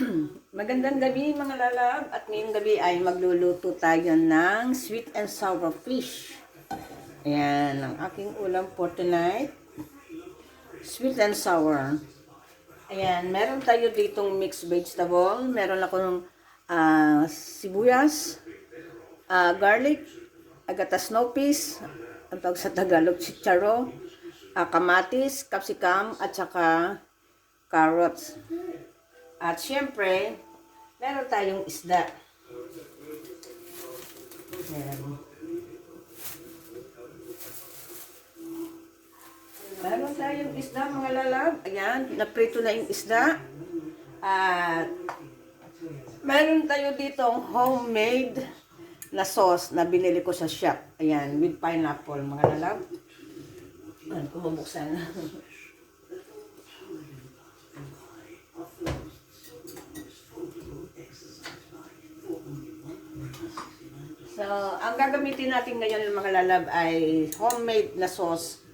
Magandang gabi mga lalab at ngayong gabi ay magluluto tayo ng sweet and sour fish. Ayan, ang aking ulam for tonight. Sweet and sour. Ayan, meron tayo ditong mixed vegetable. Meron akong ah, sibuyas, ah, garlic, agata snow peas, ang tawag sa Tagalog, chicharo, ah, kamatis, capsicum, at saka carrots. At syempre, meron tayong isda. Ayan. Meron tayong isda mga lalab. Ayan, naprito na yung isda. At meron tayo ditong homemade na sauce na binili ko sa shop. Ayan, with pineapple mga lalab. Ayan, kumabuksan. So, ang gagamitin natin ngayon mga lalab ay homemade na sauce.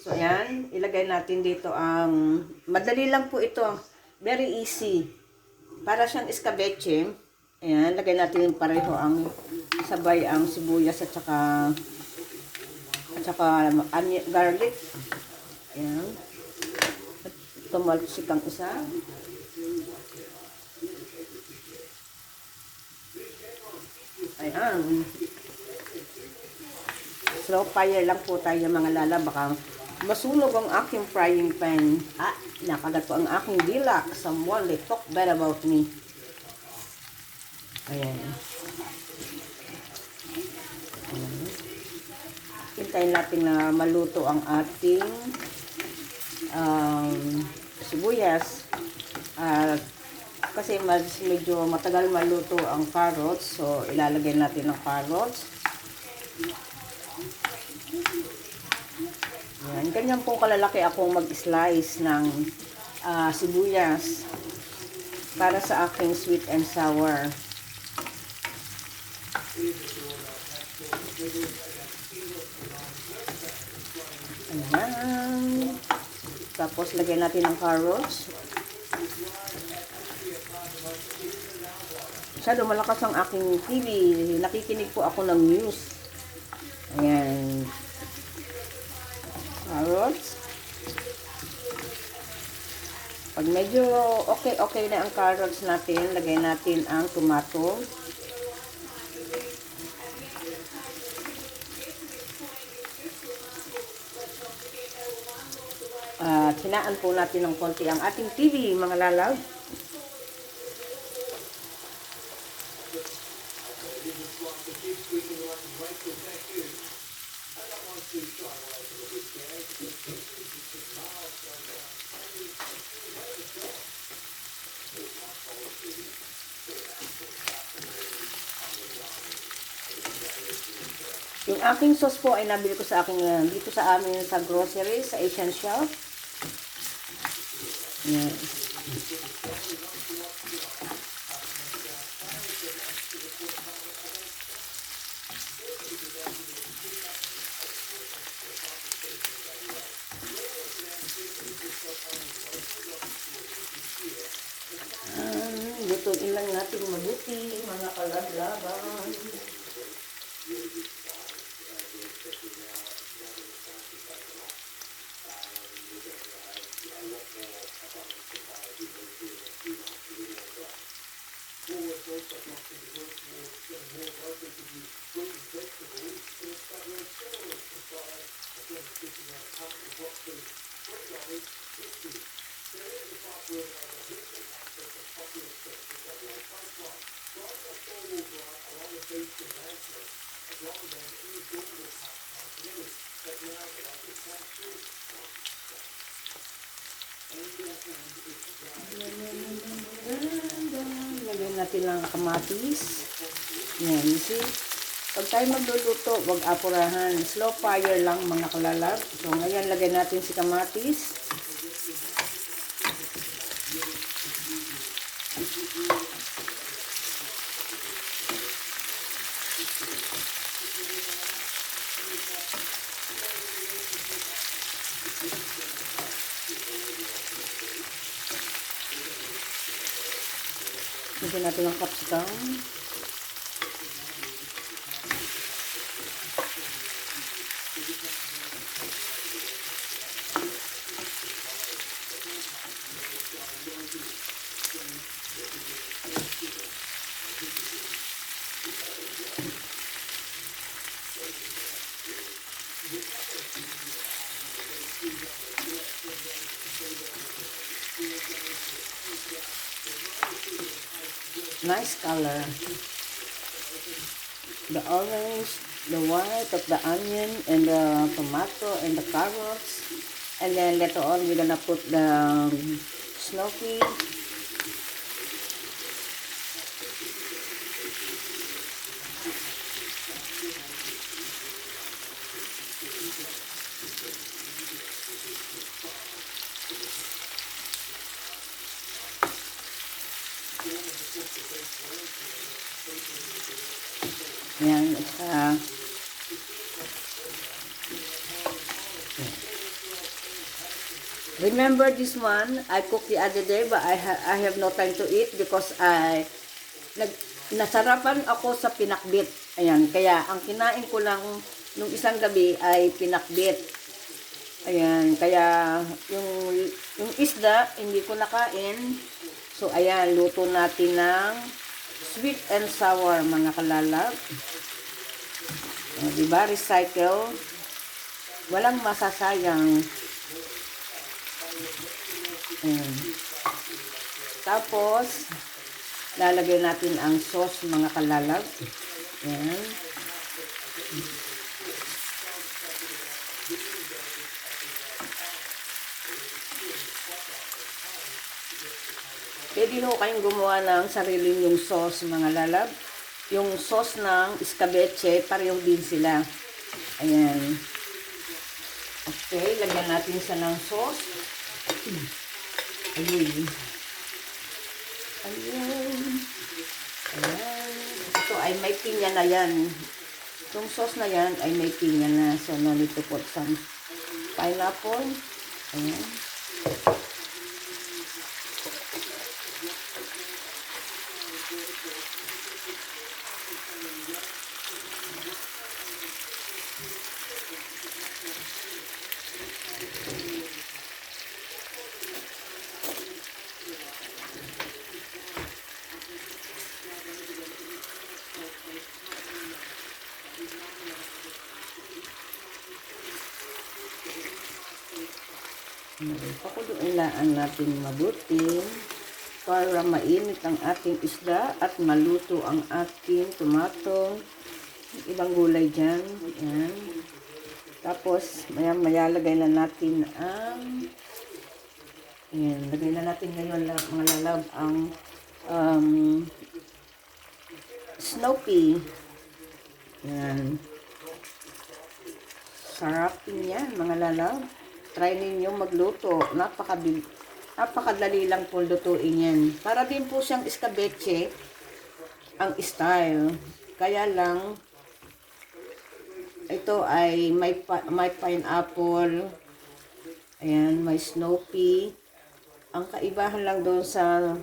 So, ayan, ilagay natin dito ang, madali lang po ito, very easy. Para siyang escabeche. Ayan, lagay natin pareho ang sabay ang sibuyas at saka at saka onion, garlic. Ayan. Tumalsik ang isa. Ayan. Slow fire lang po tayo mga lala. Baka masunog ang aking frying pan. Ah, nakagat ko ang aking dila. Someone they talk bad about me. Ayan. Ayan. Hintayin natin na maluto ang ating um, sibuyas. At kasi mas medyo matagal maluto ang carrots. So, ilalagay natin ang carrots. Yan. Ganyan po kalalaki ako mag-slice ng ah, sibuyas para sa aking sweet and sour. Ayan. Tapos, lagyan natin ng carrots. Masyado malakas ang aking TV. Nakikinig po ako ng news. Ayan. Carrots. Pag medyo okay-okay na ang carrots natin, lagay natin ang tomato. At hinaan po natin ng konti ang ating TV, mga lalaw. Aking sauce po ay nabili ko sa aking uh, dito sa amin sa grocery, sa Asian shop. Yan. Um, lutuin lang natin mabuti, mga kalaglaban. Lagyan natin ng kamatis. Yan, see? Pag tayo magluluto, wag apurahan. Slow fire lang mga kalalab. So, ngayon, lagyan natin si kamatis. Lagyan natin ng capsicum. Nice color. The orange, the white of the onion, and the tomato, and the carrots. And then later on, we're gonna put the um, snow pea. Yan, at saka Remember this one? I cooked the other day but I, ha- I have no time to eat because I nag, nasarapan ako sa pinakbit. Ayan, kaya ang kinain ko lang nung isang gabi ay pinakbit. Ayan, kaya yung, yung isda, hindi ko nakain. So, ayan, luto natin ng sweet and sour, mga kalalab. O, diba? Recycle. Walang masasayang. Ayan. Tapos, lalagay natin ang sauce, mga kalalab. Ayan. Pwede ho kayong gumawa ng sarili yung sauce, mga lalab. Yung sauce ng escabeche, pareho din sila. Ayan. Okay, lagyan natin siya ng sauce. Ayun. Ayun. Ayan. Ito ay may pinya na yan. Itong sauce na yan ay may pinya na. So, no need to put some pineapple. Ayan. Pakuluan natin mabuti para mainit ang ating isda at maluto ang ating tomato. Ibang gulay dyan. Yan. Tapos, maya maya lagay na natin ang yan, lagay na natin ngayon mga lalab ang um, Snoopy. Yan. Sarap din yan, mga lalab. Try ninyo magluto. Napakadali, napakadali lang po lutuin yan. Para din po siyang escabeche ang style. Kaya lang, ito ay may, may pineapple, ayan, may snow pea. Ang kaibahan lang doon sa,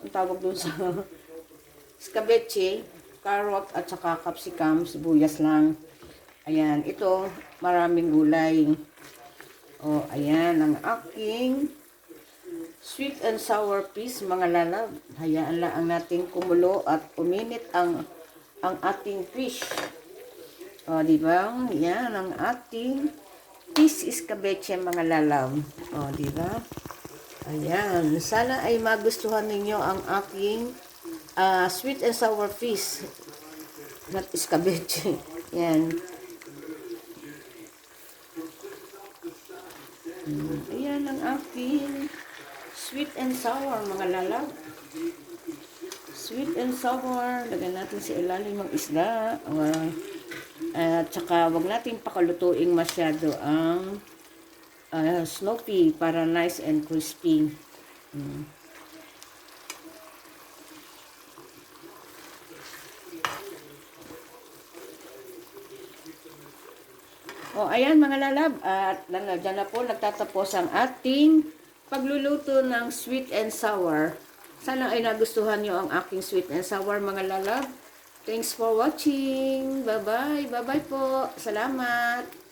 ang tawag doon sa escabeche, carrot at saka capsicum, sibuyas lang. Ayan, ito, maraming gulay. O, ayan, ang aking sweet and sour fish, mga lalab. Hayaan lang natin kumulo at uminit ang ang ating fish. O, di ba? Yan, ang ating fish escabeche, mga lalab. O, di ba? Ayan. Sana ay magustuhan ninyo ang aking ah, sweet and sour fish. Not escabeche. Yan. Mm, Ayan ang aking sweet and sour, mga lalab. Sweet and sour. Lagyan natin sa ilalim ng isda. Uh, at saka wag natin pakalutuing masyado ang uh, snoopy para nice and crispy. Mm. O, ayan mga lalab. At dyan na po nagtatapos ang ating pagluluto ng sweet and sour. Sana ay nagustuhan nyo ang aking sweet and sour mga lalab. Thanks for watching. Bye-bye. Bye-bye po. Salamat.